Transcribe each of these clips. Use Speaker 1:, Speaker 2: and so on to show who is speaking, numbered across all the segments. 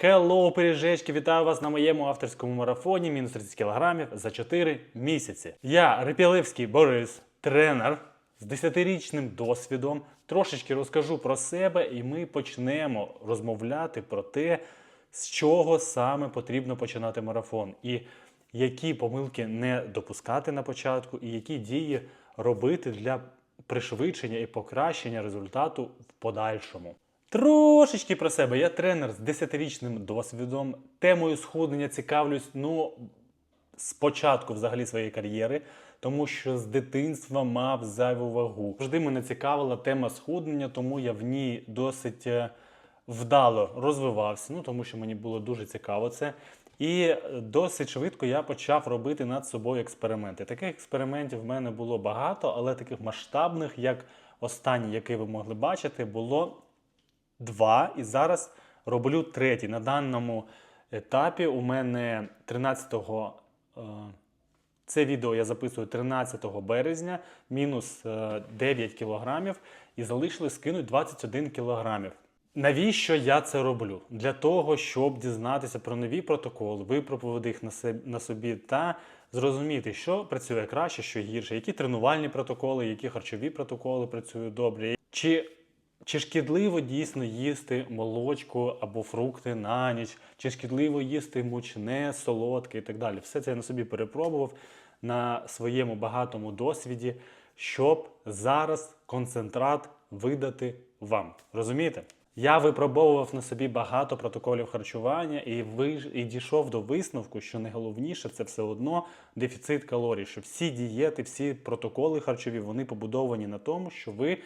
Speaker 1: Хеллоу, пиріжечки, вітаю вас на моєму авторському марафоні мінус 30 кілограмів за 4 місяці. Я Репілевський Борис, тренер з 10-річним досвідом. Трошечки розкажу про себе, і ми почнемо розмовляти про те, з чого саме потрібно починати марафон, і які помилки не допускати на початку, і які дії робити для пришвидшення і покращення результату в подальшому. Трошечки про себе. Я тренер з 10-річним досвідом. Темою схуднення цікавлюсь, ну, з початку взагалі своєї кар'єри, тому що з дитинства мав зайву вагу. Завжди мене цікавила тема схуднення, тому я в ній досить е, вдало розвивався, ну тому що мені було дуже цікаво це. І досить швидко я почав робити над собою експерименти. Таких експериментів в мене було багато, але таких масштабних, як останній, який ви могли бачити, було два. І зараз роблю третій. На даному етапі у мене 13-го. е, Це відео я записую 13 березня, мінус е, 9 кілограмів, і залишили скинуть 21 кілограмів. Навіщо я це роблю? Для того, щоб дізнатися про нові протоколи, випробувати їх на собі та зрозуміти, що працює краще, що гірше, які тренувальні протоколи, які харчові протоколи працюють добре, чи чи шкідливо дійсно їсти молочку або фрукти на ніч, чи шкідливо їсти мучне, солодке і так далі. Все це я на собі перепробував на своєму багатому досвіді, щоб зараз концентрат видати вам. Розумієте? Я випробовував на собі багато протоколів харчування і, виж... і дійшов до висновку, що найголовніше це все одно дефіцит калорій. Що всі дієти, всі протоколи харчові вони побудовані на тому, що ви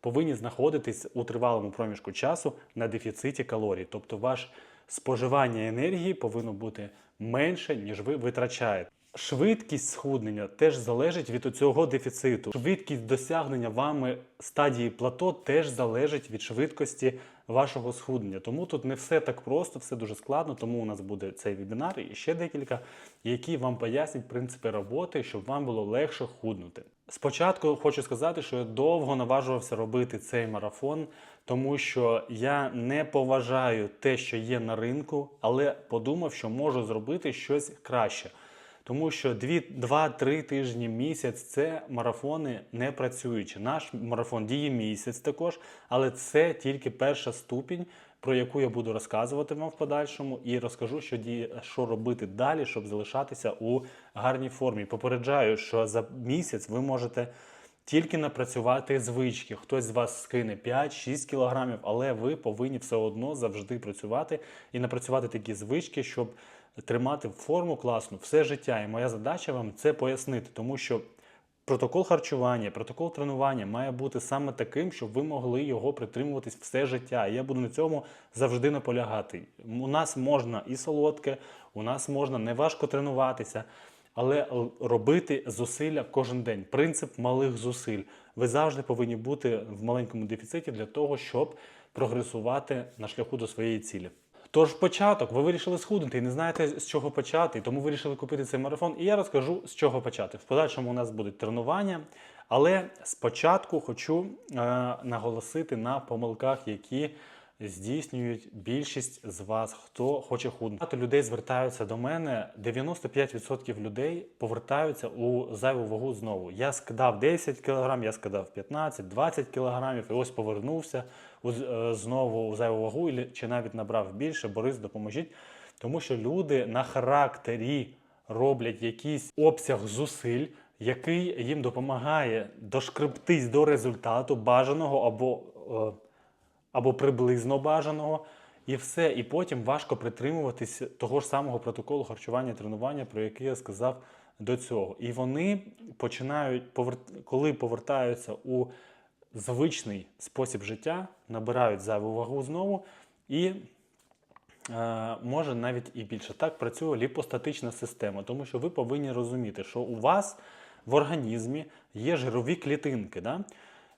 Speaker 1: повинні знаходитись у тривалому проміжку часу на дефіциті калорій. Тобто ваше споживання енергії повинно бути менше, ніж ви витрачаєте. Швидкість схуднення теж залежить від цього дефіциту. Швидкість досягнення вами стадії плато теж залежить від швидкості вашого схуднення. Тому тут не все так просто, все дуже складно. Тому у нас буде цей вебінар і ще декілька, які вам пояснять принципи роботи, щоб вам було легше худнути. Спочатку хочу сказати, що я довго наважувався робити цей марафон, тому що я не поважаю те, що є на ринку, але подумав, що можу зробити щось краще. Тому що 2-3 тижні місяць це марафони не працюючі. Наш марафон діє місяць також, але це тільки перша ступінь, про яку я буду розказувати вам в подальшому, і розкажу, що діє, що робити далі, щоб залишатися у гарній формі. Попереджаю, що за місяць ви можете тільки напрацювати звички. Хтось з вас скине 5-6 кілограмів, але ви повинні все одно завжди працювати і напрацювати такі звички, щоб тримати форму класну все життя. І моя задача вам це пояснити, тому що протокол харчування, протокол тренування має бути саме таким, щоб ви могли його притримуватись все життя. І я буду на цьому завжди наполягати. У нас можна і солодке, у нас можна неважко тренуватися. Але робити зусилля кожен день. Принцип малих зусиль. Ви завжди повинні бути в маленькому дефіциті для того, щоб прогресувати на шляху до своєї цілі. Тож початок, ви вирішили схуднути і не знаєте з чого почати, тому вирішили купити цей марафон. І я розкажу з чого почати. В подальшому у нас будуть тренування, але спочатку хочу е, наголосити на помилках, які здійснюють більшість з вас, хто хоче худнути. Багато людей звертаються до мене. 95% людей повертаються у зайву вагу знову. Я скидав 10 кг, я скидав 15, 20 кг, і ось повернувся е, знову у зайву вагу, чи навіть набрав більше. Борис, допоможіть. Тому що люди на характері роблять якийсь обсяг зусиль, який їм допомагає дошкрептись до результату бажаного або. е, або приблизно бажаного, і все. І потім важко притримуватись того ж самого протоколу харчування тренування, про який я сказав до цього. І вони починають коли повертаються у звичний спосіб життя, набирають зайву вагу знову і. е, Може навіть і більше. Так працює ліпостатична система, тому що ви повинні розуміти, що у вас в організмі є жирові клітинки. Да?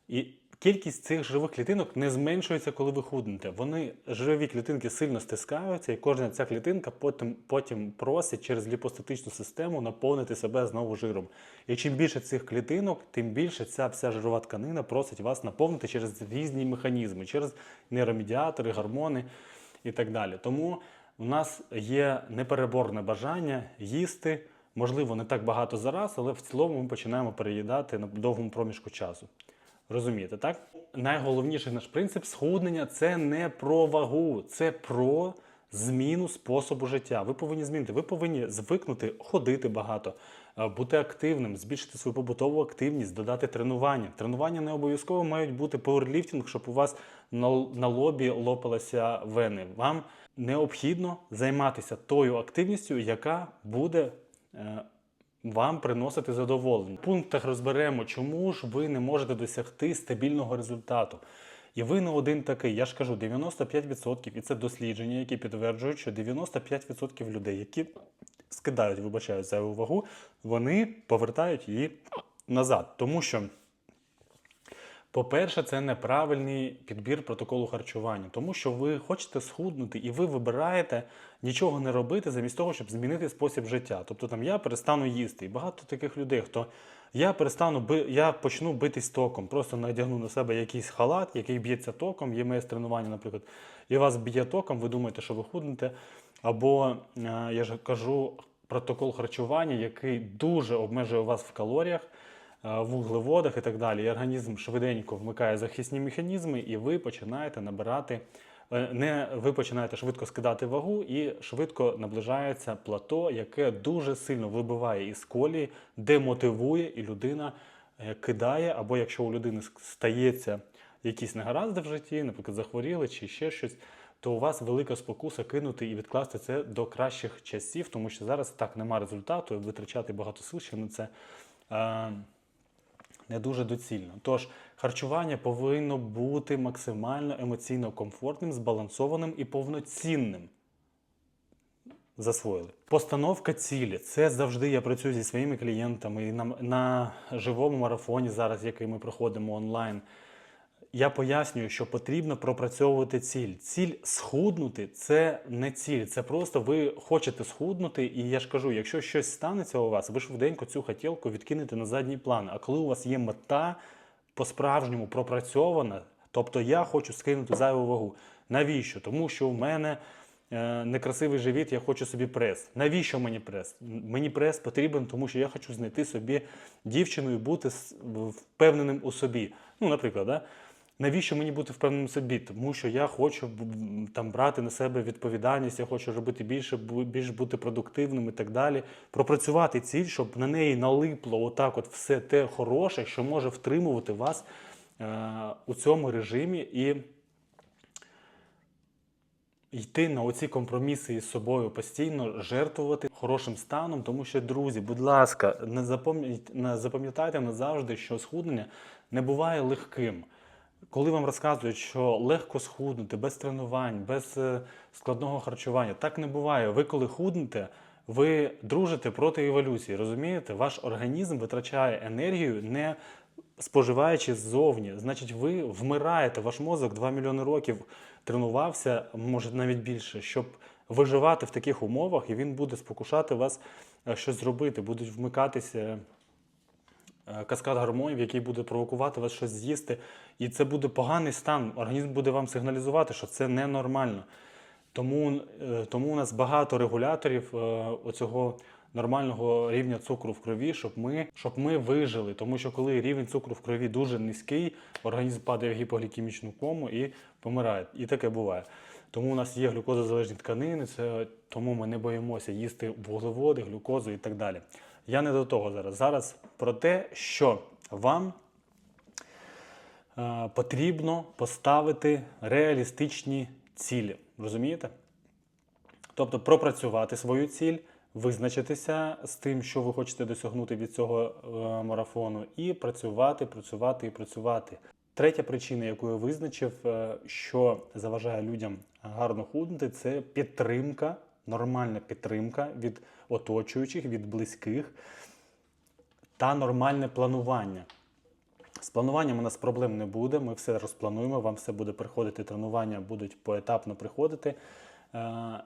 Speaker 1: І кількість цих живих клітинок не зменшується, коли ви худнете. Вони жирові клітинки сильно стискаються, і кожна ця клітинка потім, потім просить через ліпостатичну систему наповнити себе знову жиром. І чим більше цих клітинок, тим більше ця вся жирова тканина просить вас наповнити через різні механізми, через нейромедіатори, гормони. і так далі. Тому у нас є непереборне бажання їсти, можливо, не так багато зараз, але в цілому ми починаємо переїдати на довгому проміжку часу. Розумієте, так? Найголовніший наш принцип схуднення це не про вагу, це про зміну способу життя. Ви повинні змінити, ви повинні звикнути ходити багато, е, бути активним, збільшити свою побутову активність, додати тренування. Тренування не обов'язково мають бути пауерліфтинг, щоб у вас на, лобі лопалися вени. Вам необхідно займатися тою активністю, яка буде. Вам приносити задоволення. В пунктах розберемо, чому ж ви не можете досягти стабільного результату. І ви не один такий. Я ж кажу, 95%, і це дослідження, які підтверджують, що 95% людей, які скидають, вибачають за вагу, вони повертають її назад. Тому що по-перше, це неправильний підбір протоколу харчування, тому що ви хочете схуднути і ви вибираєте нічого не робити замість того, щоб змінити спосіб життя. Тобто там я перестану їсти. І багато таких людей, хто я перестану би, я почну битись током, просто надягну на себе якийсь халат, який б'ється током, є МС тренування, наприклад, і вас б'є током, ви думаєте, що ви худнете. Або е, я ж кажу протокол харчування, який дуже обмежує вас в калоріях вуглеводах і так далі. І організм швиденько вмикає захисні механізми, і ви починаєте набирати. е, Не ви починаєте швидко скидати вагу і швидко наближається плато, яке дуже сильно вибиває із колії, демотивує, і людина е, кидає, або якщо у людини стається якісь негаразди в житті, наприклад, захворіли чи ще щось, то у вас велика спокуса кинути і відкласти це до кращих часів, тому що зараз так нема результату, витрачати багато сил ще на це. Не дуже доцільно. Тож харчування повинно бути максимально емоційно комфортним, збалансованим і повноцінним. Засвоїли. Постановка цілі. Це завжди я працюю зі своїми клієнтами і на, на живому марафоні, зараз, який ми проходимо онлайн. Я пояснюю, що потрібно пропрацьовувати ціль. Ціль схуднути це не ціль, це просто ви хочете схуднути, і я ж кажу, якщо щось станеться у вас, ви швиденько цю хотілку відкинете на задній план. А коли у вас є мета по-справжньому пропрацьована, тобто я хочу скинути зайву вагу. Навіщо? Тому що в мене е, некрасивий живіт, я хочу собі прес. Навіщо мені прес? Мені прес потрібен, тому що я хочу знайти собі дівчину і бути впевненим у собі. Ну, наприклад, да? Навіщо мені бути впевненим собі? Тому що я хочу там брати на себе відповідальність, я хочу робити більше, більш бути продуктивним і так далі. Пропрацювати ціль, щоб на неї налипло отак, от все те хороше, що може втримувати вас е, у цьому режимі і йти на оці компроміси із собою постійно, жертвувати хорошим станом, тому що, друзі, будь ласка, не запам'ятайте назавжди, що схуднення не буває легким. Коли вам розказують, що легко схуднути без тренувань, без е, складного харчування, так не буває. Ви коли худнете, ви дружите проти еволюції. Розумієте? Ваш організм витрачає енергію, не споживаючи ззовні. Значить, ви вмираєте. Ваш мозок 2 мільйони років тренувався, може навіть більше, щоб виживати в таких умовах, і він буде спокушати вас е, щось зробити, будуть вмикатися каскад гормонів, який буде провокувати вас щось з'їсти. І це буде поганий стан. Організм буде вам сигналізувати, що це ненормально. Тому, е, тому у нас багато регуляторів е, оцього нормального рівня цукру в крові, щоб ми, щоб ми вижили. Тому що коли рівень цукру в крові дуже низький, організм падає в гіпоглікемічну кому і помирає. І таке буває. Тому у нас є глюкозозалежні тканини, це тому ми не боїмося їсти вуглеводи, глюкозу і так далі. Я не до того зараз. Зараз про те, що вам е, потрібно поставити реалістичні цілі. Розумієте? Тобто пропрацювати свою ціль, визначитися з тим, що ви хочете досягнути від цього е, марафону, і працювати, працювати і працювати. Третя причина, яку я визначив, е, що заважає людям гарно худнути, це підтримка, нормальна підтримка від оточуючих, від близьких та нормальне планування. З плануванням у нас проблем не буде. Ми все розплануємо, вам все буде приходити, тренування будуть поетапно приходити. Е,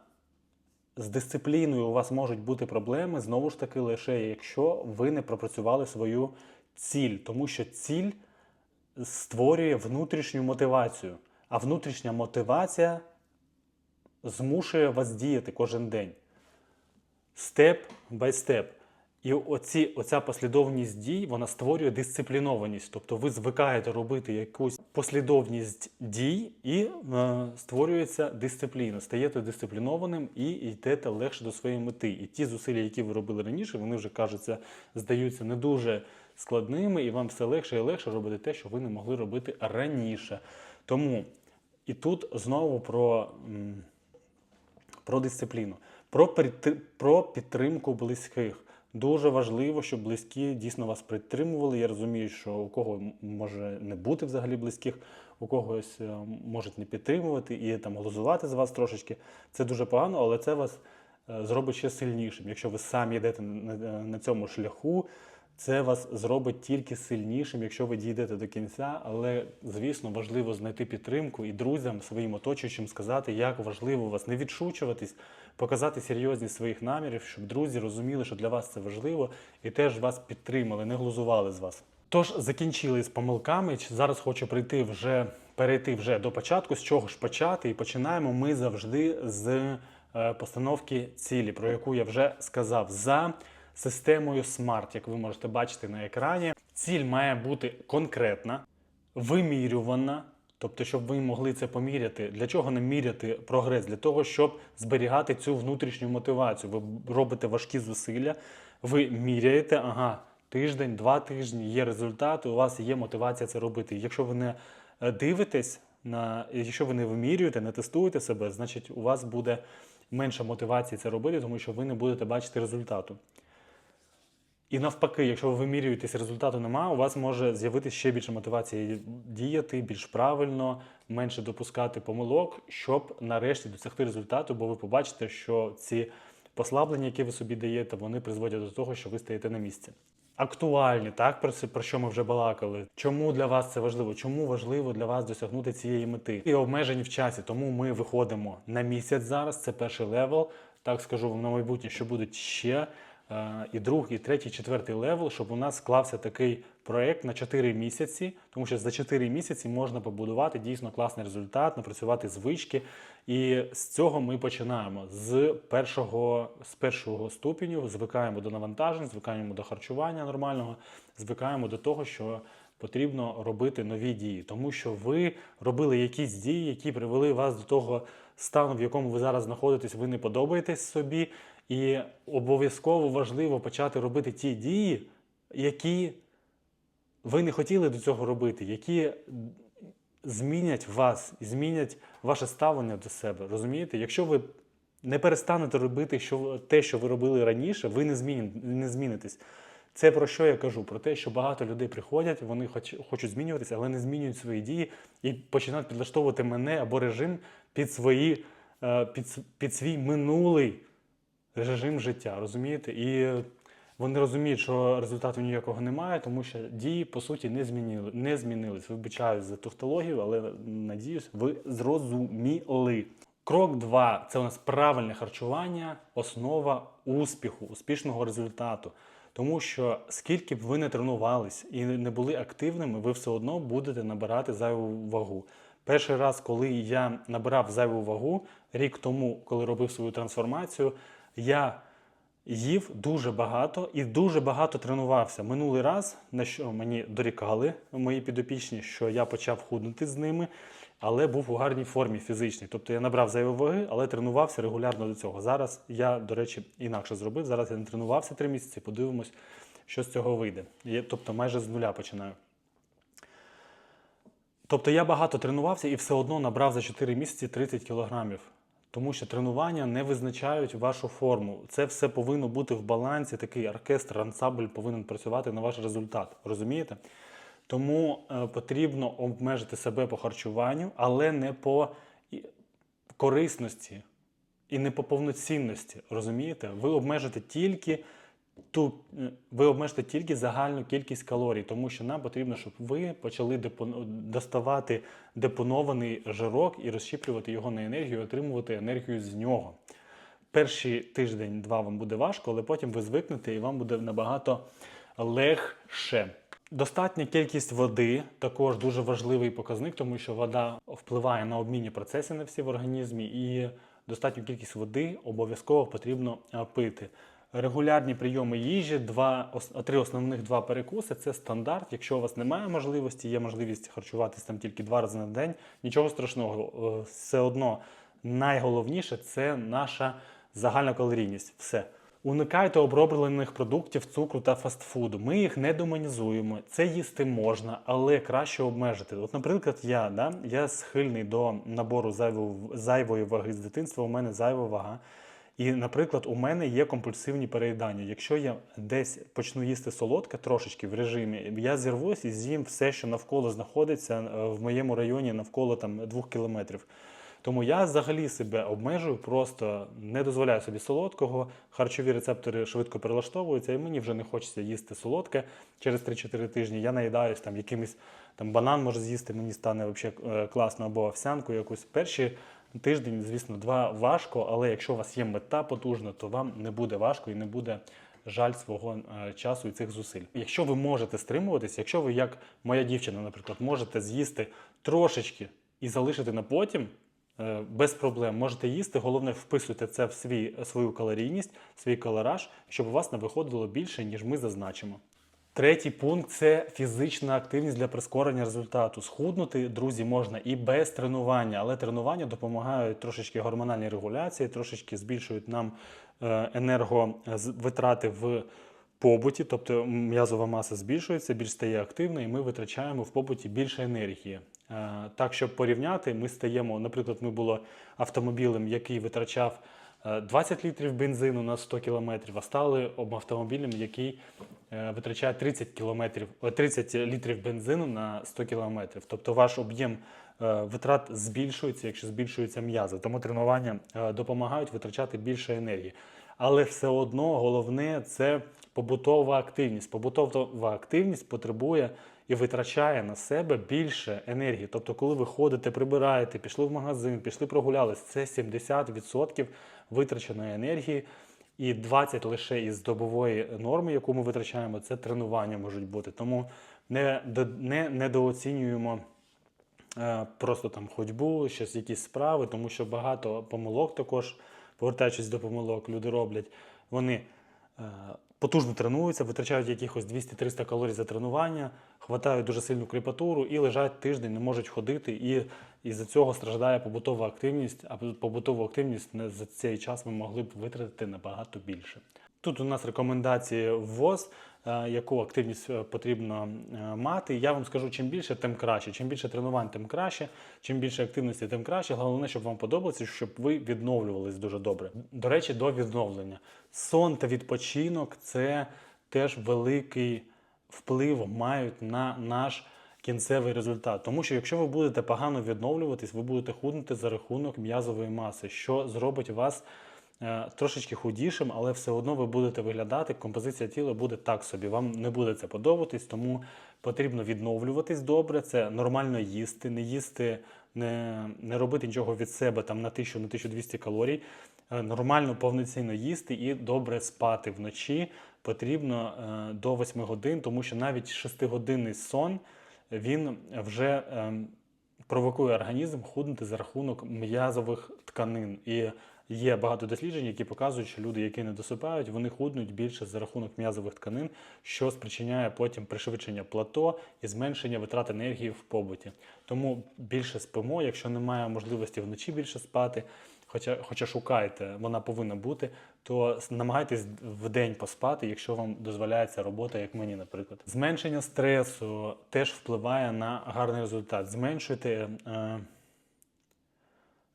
Speaker 1: З дисципліною у вас можуть бути проблеми знову ж таки, лише якщо ви не пропрацювали свою ціль, тому що ціль створює внутрішню мотивацію. А внутрішня мотивація змушує вас діяти кожен день. Степ бай степ. І оці, оця послідовність дій вона створює дисциплінованість. Тобто ви звикаєте робити якусь послідовність дій і е, створюється дисципліна. Стаєте дисциплінованим і йдете легше до своєї мети. І ті зусилля, які ви робили раніше, вони вже кажуться, здаються не дуже складними, і вам все легше і легше робити те, що ви не могли робити раніше. Тому і тут знову про. м, про дисципліну, про, про підтримку близьких. Дуже важливо, щоб близькі дійсно вас підтримували. Я розумію, що у кого може не бути взагалі близьких, у когось е, можуть не підтримувати і там глузувати з вас трошечки. Це дуже погано, але це вас е, зробить ще сильнішим. Якщо ви самі йдете на цьому шляху, це вас зробить тільки сильнішим, якщо ви дійдете до кінця. Але, звісно, важливо знайти підтримку і друзям, своїм оточуючим сказати, як важливо вас не відшучуватись, показати серйозність своїх намірів, щоб друзі розуміли, що для вас це важливо, і теж вас підтримали, не глузували з вас. Тож закінчили з помилками. Зараз хочу прийти вже перейти вже до початку. З чого ж почати? І починаємо ми завжди з е, постановки цілі, про яку я вже сказав. За системою SMART, як ви можете бачити на екрані. Ціль має бути конкретна, вимірювана. Тобто, щоб ви могли це поміряти. Для чого не міряти прогрес? Для того, щоб зберігати цю внутрішню мотивацію. Ви робите важкі зусилля, ви міряєте, ага, тиждень, два тижні, є результати, у вас є мотивація це робити. Якщо ви не е, дивитесь на, якщо ви не вимірюєте, не тестуєте себе, значить у вас буде менша мотивації це робити, тому що ви не будете бачити результату. І навпаки, якщо ви вимірюєтесь, результату немає, у вас може з'явитися ще більше мотивації діяти більш правильно, менше допускати помилок, щоб нарешті досягти результату, бо ви побачите, що ці послаблення, які ви собі даєте, вони призводять до того, що ви стаєте на місці. Актуальні, так про це про що ми вже балакали. Чому для вас це важливо? Чому важливо для вас досягнути цієї мети? І обмежені в часі. Тому ми виходимо на місяць зараз. Це перший левел. Так скажу вам на майбутнє, що будуть ще і другий, і третій, і четвертий левел, щоб у нас склався такий проект на 4 місяці, тому що за 4 місяці можна побудувати дійсно класний результат, напрацювати звички. І з цього ми починаємо. З першого, з першого ступеню, звикаємо до навантажень, звикаємо до харчування нормального, звикаємо до того, що потрібно робити нові дії, тому що ви робили якісь дії, які привели вас до того стану, в якому ви зараз знаходитесь, ви не подобаєтесь собі, і обов'язково важливо почати робити ті дії, які ви не хотіли до цього робити, які змінять вас змінять ваше ставлення до себе. Розумієте? Якщо ви не перестанете робити що, те, що ви робили раніше, ви не, змін, не змінитесь. Це про що я кажу? Про те, що багато людей приходять, вони хоч, хочуть змінюватися, але не змінюють свої дії і починають підлаштовувати мене або режим під, свої, е, під, під свій минулий режим життя. Розумієте? І вони розуміють, що результату ніякого немає, тому що дії, по суті, не змінили, не змінились. Вибачаю за тавтологію, але надіюсь, ви зрозуміли. Крок 2 це у нас правильне харчування, основа успіху, успішного результату. Тому що скільки б ви не тренувались і не були активними, ви все одно будете набирати зайву вагу. Перший раз, коли я набирав зайву вагу, рік тому, коли робив свою трансформацію, я їв дуже багато і дуже багато тренувався. Минулий раз, на що мені дорікали мої підопічні, що я почав худнути з ними, але був у гарній формі фізичній. Тобто я набрав зайвої ваги, але тренувався регулярно до цього. Зараз я, до речі, інакше зробив. Зараз я не тренувався три місяці, подивимось, що з цього вийде. Я, тобто майже з нуля починаю. Тобто я багато тренувався і все одно набрав за 4 місяці 30 кілограмів. Тому що тренування не визначають вашу форму. Це все повинно бути в балансі. Такий оркестр, ансамбль повинен працювати на ваш результат. Розумієте? Тому е, потрібно обмежити себе по харчуванню, але не по корисності і не по повноцінності. Розумієте? Ви обмежите тільки ту, е, ви обмежите тільки загальну кількість калорій, тому що нам потрібно, щоб ви почали доставати депонований жирок і розщіплювати його на енергію, отримувати енергію з нього. Перший тиждень-два вам буде важко, але потім ви звикнете і вам буде набагато легше. Достатня кількість води також дуже важливий показник, тому що вода впливає на обмінні процеси на всі в організмі, і достатню кількість води обов'язково потрібно е, пити. Регулярні прийоми їжі, два, три основних два перекуси це стандарт. Якщо у вас немає можливості, є можливість харчуватися там тільки два рази на день, нічого страшного. Е, Все одно найголовніше це наша загальна калорійність. Все. Уникайте оброблених продуктів, цукру та фастфуду. Ми їх не демонізуємо. Це їсти можна, але краще обмежити. От, наприклад, я, да, я схильний до набору зайвої, зайвої ваги з дитинства. У мене зайва вага. І, наприклад, у мене є компульсивні переїдання. Якщо я десь почну їсти солодке трошечки в режимі, я зірвусь і з'їм все, що навколо знаходиться е, в моєму районі навколо там двох кілометрів. Тому я взагалі себе обмежую, просто не дозволяю собі солодкого. Харчові рецептори швидко перелаштовуються, і мені вже не хочеться їсти солодке. Через 3-4 тижні я наїдаюсь там якимось там банан може з'їсти, мені стане взагалі класно, або овсянку якусь. Перші тиждень, звісно, два важко, але якщо у вас є мета потужна, то вам не буде важко і не буде жаль свого е, часу і цих зусиль. Якщо ви можете стримуватись, якщо ви, як моя дівчина, наприклад, можете з'їсти трошечки і залишити на потім. е, Без проблем можете їсти. Головне, вписуйте це в свій, свою калорійність, свій калораж, щоб у вас не виходило більше, ніж ми зазначимо. Третій пункт це фізична активність для прискорення результату. Схуднути, друзі, можна і без тренування, але тренування допомагають трошечки гормональній регуляції, трошечки збільшують нам е, енерговитрати в побуті, тобто м'язова маса збільшується, більш стає активна, і ми витрачаємо в побуті більше енергії. Е, Так, щоб порівняти, ми стаємо, наприклад, ми було автомобілем, який витрачав 20 літрів бензину на 100 кілометрів, а стали автомобілем, який е, витрачає 30 кілометрів, 30 літрів бензину на 100 кілометрів. Тобто ваш об'єм е, витрат збільшується, якщо збільшуються м'язи. Тому тренування е, допомагають витрачати більше енергії. Але все одно головне це побутова активність. Побутова активність потребує і витрачає на себе більше енергії. Тобто, коли ви ходите, прибираєте, пішли в магазин, пішли прогулялись, це 70% витраченої енергії. І 20 лише із добової норми, яку ми витрачаємо, це тренування можуть бути. Тому не, не недооцінюємо е, просто там ходьбу, щось якісь справи, тому що багато помилок також, повертаючись до помилок, люди роблять. Вони е, потужно тренуються, витрачають якихось 200-300 калорій за тренування, хватають дуже сильну кріпатуру і лежать тиждень, не можуть ходити. І із-за цього страждає побутова активність, а побутову активність за цей час ми могли б витратити набагато більше. Тут у нас рекомендації ВОЗ, яку активність е, потрібно е, мати. Я вам скажу, чим більше, тим краще. Чим більше тренувань, тим краще. Чим більше активності, тим краще. Головне, щоб вам подобалося, щоб ви відновлювались дуже добре. До речі, до відновлення. Сон та відпочинок це теж великий вплив мають на наш кінцевий результат. Тому що якщо ви будете погано відновлюватись, ви будете худнути за рахунок м'язової маси, що зробить вас е, трошечки худішим, але все одно ви будете виглядати, композиція тіла буде так собі. Вам не буде це подобатись, тому потрібно відновлюватись добре. Це нормально їсти, не їсти, не, не робити нічого від себе там на 1000 на 1200 калорій. Е, Нормально повноцінно їсти і добре спати вночі потрібно е, до 8 годин, тому що навіть 6-годинний сон він вже ем, провокує організм худнути за рахунок м'язових тканин. І є багато досліджень, які показують, що люди, які не досипають, вони худнуть більше за рахунок м'язових тканин, що спричиняє потім пришвидшення плато і зменшення витрат енергії в побуті. Тому більше спимо, якщо немає можливості вночі більше спати. Хоча, хоча шукаєте, вона повинна бути, то намагайтесь в день поспати, якщо вам дозволяється робота, як мені, наприклад. Зменшення стресу теж впливає на гарний результат. Зменшуйте. Е,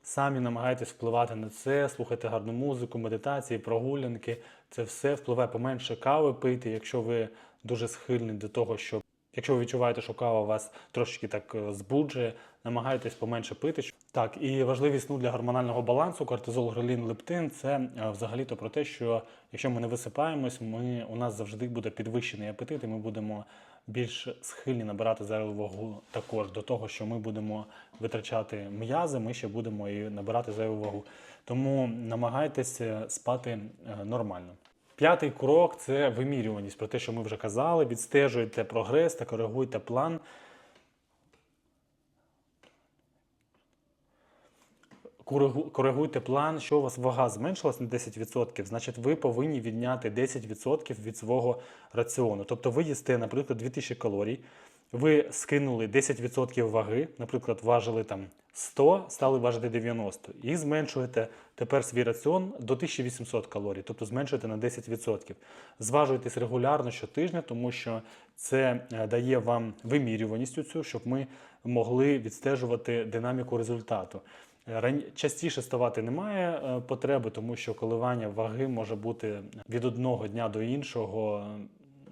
Speaker 1: Самі намагайтесь впливати на це, слухайте гарну музику, медитації, прогулянки. Це все впливає поменше кави пити, якщо ви дуже схильні до того, що якщо ви відчуваєте, що кава вас трошечки так е, збуджує, намагайтесь поменше пити. Так, і важливість ну, для гормонального балансу, кортизол, грелін, лептин це е, взагалі-то про те, що якщо ми не висипаємось, ми, у нас завжди буде підвищений апетит, і ми будемо більш схильні набирати зайву вагу також до того, що ми будемо витрачати м'язи, ми ще будемо і набирати зайву вагу. Тому намагайтеся спати е, нормально. П'ятий крок це вимірюваність, про те, що ми вже казали. Відстежуйте прогрес та коригуйте план. Коригуйте план, що у вас вага зменшилась на 10%, значить ви повинні відняти 10% від свого раціону. Тобто ви їсте, наприклад, 2000 калорій, ви скинули 10% ваги, наприклад, важили там 100, стали важити 90, і зменшуєте тепер свій раціон до 1800 калорій, тобто зменшуєте на 10%. Зважуйтесь регулярно щотижня, тому що це е, дає вам вимірюваність цю, щоб ми могли відстежувати динаміку результату. Частіше ставати немає е, потреби, тому що коливання ваги може бути від одного дня до іншого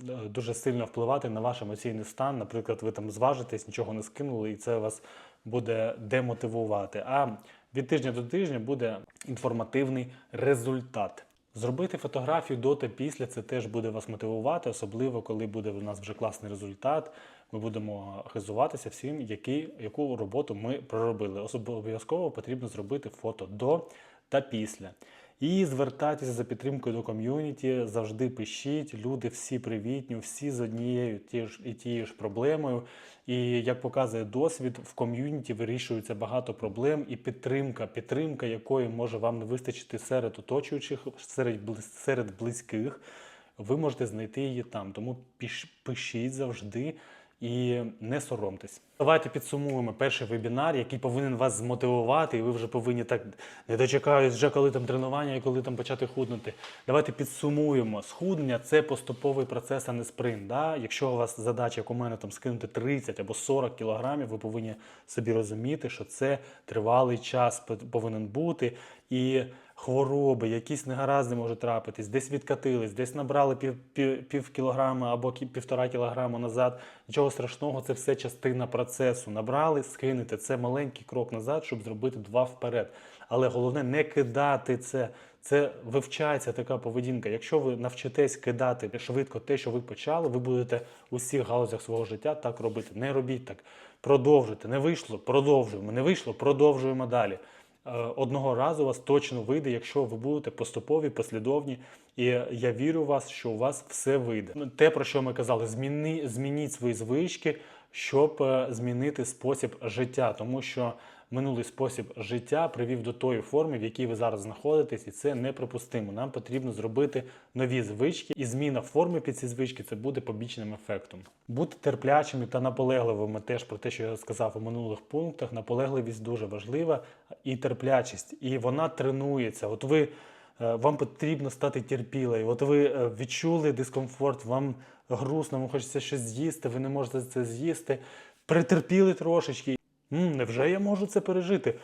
Speaker 1: е, дуже сильно впливати на ваш емоційний стан. Наприклад, ви там зважитесь, нічого не скинули, і це вас буде демотивувати. А від тижня до тижня буде інформативний результат. Зробити фотографію до та після це теж буде вас мотивувати, особливо коли буде у нас вже класний результат. Ми будемо хизуватися всім, який, яку роботу ми проробили. Обов'язково потрібно зробити фото до та після. І звертайтеся за підтримкою до ком'юніті, завжди пишіть. Люди всі привітні, всі з однією і тією ж проблемою. І як показує досвід, в ком'юніті вирішується багато проблем і підтримка, підтримка якої може вам не вистачити серед оточуючих, серед, серед близьких. Ви можете знайти її там. Тому пишіть завжди і не соромтесь. Давайте підсумуємо перший вебінар, який повинен вас змотивувати, і ви вже повинні так не дочекаюсь, вже коли там тренування і коли там почати худнути. Давайте підсумуємо. Схуднення це поступовий процес, а не спринт. Да? Якщо у вас задача, як у мене там скинути 30 або 40 кілограмів, ви повинні собі розуміти, що це тривалий час пов- повинен бути. І хвороби, якісь негаразди можуть трапитись, десь відкатились, десь набрали пів, пів, пів кілограма або півтора кілограма назад. Нічого страшного, це все частина процесу. Набрали, скинете. Це маленький крок назад, щоб зробити два вперед. Але головне не кидати це. Це вивчається така поведінка. Якщо ви навчитесь кидати швидко те, що ви почали, ви будете у всіх галузях свого життя так робити. Не робіть так. Продовжуйте. Не вийшло, продовжуємо. Не вийшло, продовжуємо далі. Е, Одного разу вас точно вийде, якщо ви будете поступові, послідовні. І я вірю в вас, що у вас все вийде. Те, про що ми казали, зміни, змініть свої звички, щоб е, змінити спосіб життя, тому що минулий спосіб життя привів до тої форми, в якій ви зараз знаходитесь, і це неприпустимо. Нам потрібно зробити нові звички, і зміна форми під ці звички це буде побічним ефектом. Бути терплячими та наполегливими теж про те, що я сказав у минулих пунктах. Наполегливість дуже важлива і терплячість, і вона тренується. От ви. Е, Вам потрібно стати терпілою. От ви е, відчули дискомфорт, вам грустно, вам хочеться щось з'їсти, ви не можете це з'їсти. Притерпіли трошечки. Невже я можу це пережити?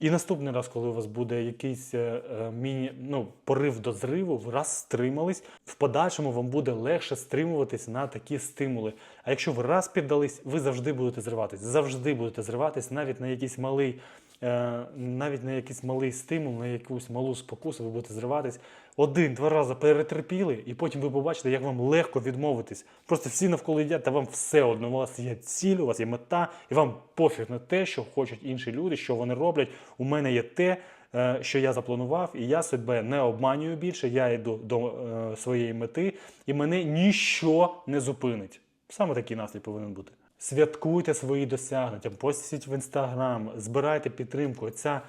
Speaker 1: І наступний раз, коли у вас буде якийсь е, е, міні, ну, порив до зриву, ви раз стримались, в подальшому вам буде легше стримуватись на такі стимули. А якщо ви раз піддались, ви завжди будете зриватись. Завжди будете зриватись навіть на якийсь малий, е, навіть на якийсь малий стимул, на якусь малу спокусу, ви будете зриватись. Один-два рази перетерпіли, і потім ви побачите, як вам легко відмовитись. Просто всі навколо їдять, та вам все одно. У вас є ціль, у вас є мета, і вам пофіг на те, що хочуть інші люди, що вони роблять. У мене є те, е, що я запланував, і я себе не обманюю більше. Я йду до е, своєї мети, і мене ніщо не зупинить. Саме такий настрій повинен бути. Святкуйте свої досягнення, постіть в інстаграм, збирайте підтримку. Ця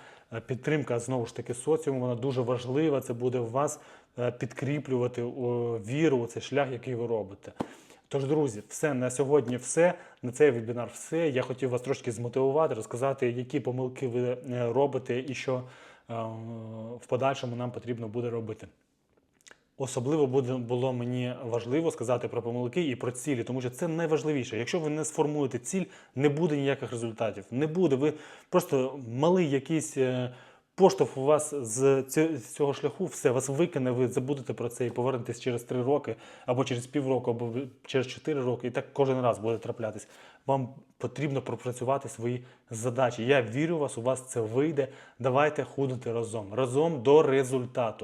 Speaker 1: підтримка знову ж таки соціуму, вона дуже важлива. Це буде в вас е, підкріплювати віру у цей шлях, який ви робите. Тож, друзі, все на сьогодні, все на цей вебінар, все. Я хотів вас трошки змотивувати, розказати, які помилки ви е, робите, і що е, в подальшому нам потрібно буде робити. Особливо буде було мені важливо сказати про помилки і про цілі, тому що це найважливіше. Якщо ви не сформуєте ціль, не буде ніяких результатів. Не буде. Ви просто малий якийсь е, поштовх у вас з цього шляху, все вас викине, ви забудете про це і повернетесь через три роки, або через півроку, або через чотири роки. І так кожен раз буде траплятись. Вам потрібно пропрацювати свої задачі. Я вірю в вас, у вас це вийде. Давайте худнути разом, разом до результату.